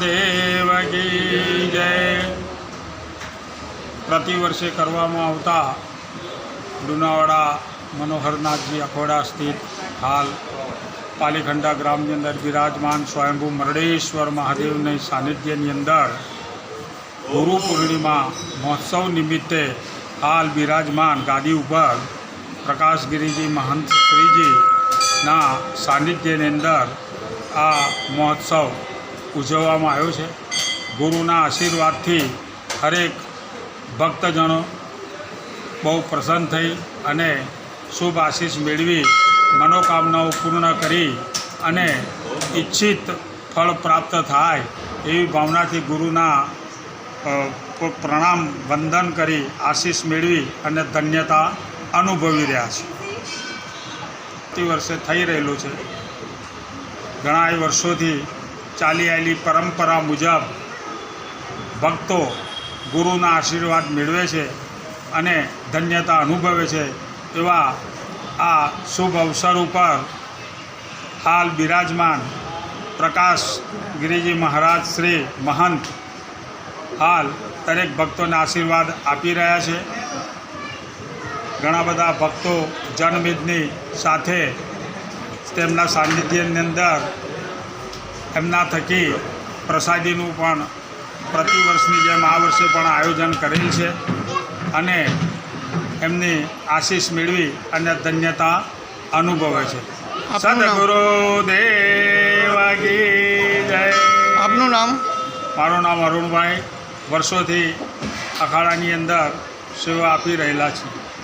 મહાદેવ કી જય પ્રતિવર્ષે કરવામાં આવતા લુનાવાડા મનોહરનાથજી અખોડા સ્થિત હાલ પાલીખંડા ગ્રામની અંદર બિરાજમાન સ્વયંભુ મરડેશ્વર મહાદેવની સાનિધ્યની અંદર ગુરુ પૂર્ણિમા મહોત્સવ નિમિત્તે હાલ બિરાજમાન ગાદી ઉપર પ્રકાશગીરીજી, મહંત શ્રીજીના સાનિધ્યની અંદર આ મહોત્સવ ઉજવવામાં આવ્યો છે. ગુરુના આશીર્વાદથી હરેક ભક્તજનો બહુ પ્રસન્ન થઈ અને શુભ આશીષ મેળવી, મનોકામનાઓ પૂર્ણ કરી અને ઈચ્છિત ફળ પ્રાપ્ત થાય એવી ભાવનાથી ગુરુના પ્રણામ, વંદન કરી, આશીષ મેળવી અને ધન્યતા અનુભવી રહ્યા છે. તે વર્ષે થઈ રહેલું છે. ઘણા વર્ષોથી ચાલી આવેલી પરંપરા મુજબ ભક્તો ગુરુના આશીર્વાદ મેળવે છે અને ધન્યતા અનુભવે છે એવા આ શુભ અવસર ઉપર હાલ બિરાજમાન પ્રકાશ ગિરિજી મહારાજ શ્રી મહંત હાલ દરેક ભક્તોને આશીર્વાદ આપી રહ્યા છે. ઘણા બધા ભક્તો જનમેદની સાથે તેમના સાનિધ્યની અંદર એમના થકી પ્રસાદીનું પણ પ્રતિવર્ષની જેમ આ વર્ષે પણ આયોજન કરેલ છે. અને એમની આશીષ મેળવી અને ધન્યતા અનુભવે છે? સદગુરુ દેવકી જય. આપનું નામ? મારું નામ અરુણભાઈ. વર્ષોથી અખાડાની અંદર સેવા આપી રહેલા છે.